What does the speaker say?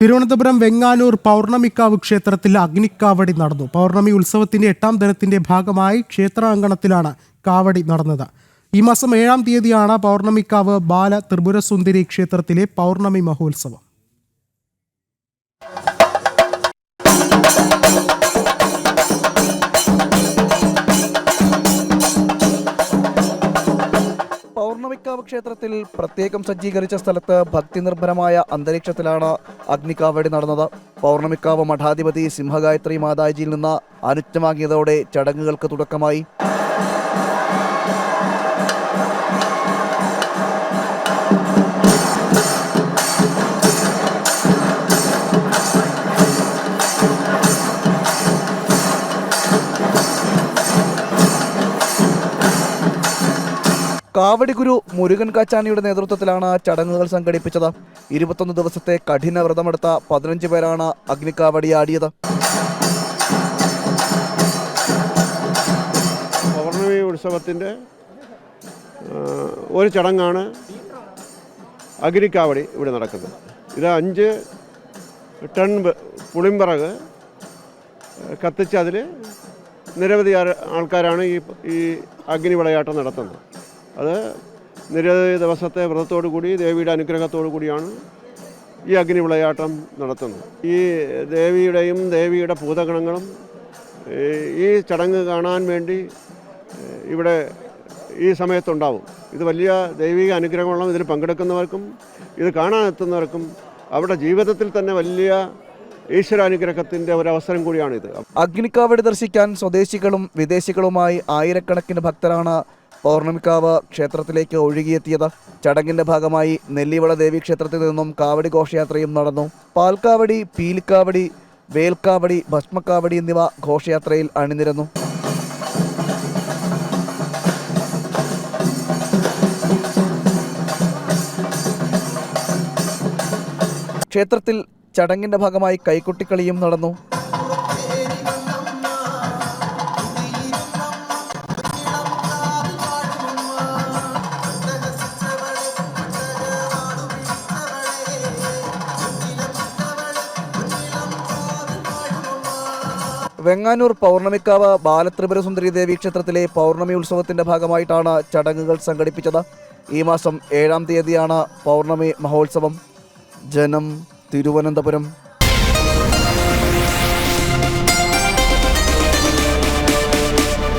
തിരുവനന്തപുരം വെങ്ങാനൂർ പൗർണമിക്കാവ് ക്ഷേത്രത്തിൽ അഗ്നിക്കാവടി നടന്നു. പൗർണമി ഉത്സവത്തിന്റെ എട്ടാം ദിനത്തിന്റെ ഭാഗമായി ക്ഷേത്രാങ്കണത്തിലാണ് കാവടി നടന്നത്. ഈ മാസം ഏഴാം തീയതിയാണ് പൗർണമിക്കാവ് ബാല ത്രിപുരസുന്ദരി ക്ഷേത്രത്തിലെ പൗർണമി മഹോത്സവം. പൗർണമിക്കാവ് ക്ഷേത്രത്തിൽ പ്രത്യേകം സജ്ജീകരിച്ച സ്ഥലത്ത് ഭക്തിനിർഭരമായ അന്തരീക്ഷത്തിലാണ് അഗ്നിക്കാവടി നടന്നത്. പൗർണമിക്കാവ് മഠാധിപതി സിംഹഗായത്രി മാതാജിയിൽ നിന്ന് അനുജ്ഞമാകിയതോടെ ചടങ്ങുകൾക്ക് തുടക്കമായി. കാവടി ഗുരു മുരുകൻ കാച്ചാനിയുടെ നേതൃത്വത്തിലാണ് ചടങ്ങുകൾ സംഘടിപ്പിച്ചത്. ഇരുപത്തൊന്ന് ദിവസത്തെ കഠിന വ്രതമെടുത്ത പതിനഞ്ച് പേരാണ് അഗ്നിക്കാവടി ആടിയത്. പൗർണമി ഉത്സവത്തിന്റെ ഒരു ചടങ്ങാണ് അഗ്നിക്കാവടി ഇവിടെ നടക്കുന്നത്. ഇത് അഞ്ച് ടൺ പുളിമ്പിറക് കത്തിച്ച് അതിൽ നിരവധി ആൾക്കാരാണ് ഈ ഈ അഗ്നി വിളയാട്ടം നടത്തുന്നത്. അത് നിരവധി ദിവസത്തെ വ്രതത്തോടു കൂടി ദേവിയുടെ അനുഗ്രഹത്തോടു കൂടിയാണ് ഈ അഗ്നി വിളയാട്ടം നടത്തുന്നത്. ഈ ദേവിയുടെയും ദേവിയുടെ ഭൂതഗണങ്ങളും ഈ ചടങ്ങ് കാണാൻ വേണ്ടി ഇവിടെ ഈ സമയത്തുണ്ടാവും. ഇത് വലിയ ദൈവിക അനുഗ്രഹമുള്ള ഇതിൽ പങ്കെടുക്കുന്നവർക്കും ഇത് കാണാനെത്തുന്നവർക്കും അവരുടെ ജീവിതത്തിൽ തന്നെ വലിയ ഈശ്വരാനുഗ്രഹത്തിന്റെ അവസരം കൂടിയാണിത്. അഗ്നിക്കാവടി ദർശിക്കാൻ സ്വദേശികളും വിദേശികളുമായി ആയിരക്കണക്കിന് ഭക്തരാണ് പൗർണമിക്കാവ് ക്ഷേത്രത്തിലേക്ക് ഒഴുകിയെത്തിയത് ചടങ്ങിന്റെ ഭാഗമായി നെല്ലിവള ദേവി ക്ഷേത്രത്തിൽ നിന്നും കാവടി ഘോഷയാത്രയും നടന്നു. പാൽക്കാവടി പീലിക്കാവടി വേൽക്കാവടി ഭസ്മക്കാവടി എന്നിവ ഘോഷയാത്രയിൽ അണിനിരന്നു. ക്ഷേത്രത്തിൽ ചടങ്ങിന്റെ ഭാഗമായി കൈക്കുട്ടിക്കളിയും നടന്നു. വെങ്ങാനൂർ പൗർണമിക്കാവ് ബാലത്രിപുര സുന്ദരി ദേവി ക്ഷേത്രത്തിലെ പൗർണമി ഉത്സവത്തിന്റെ ഭാഗമായിട്ടാണ് ചടങ്ങുകൾ സംഘടിപ്പിച്ചത്. ഈ മാസം ഏഴാം തീയതിയാണ് പൗർണമി മഹോത്സവം. ജനം തിരുവനന്തപുരം.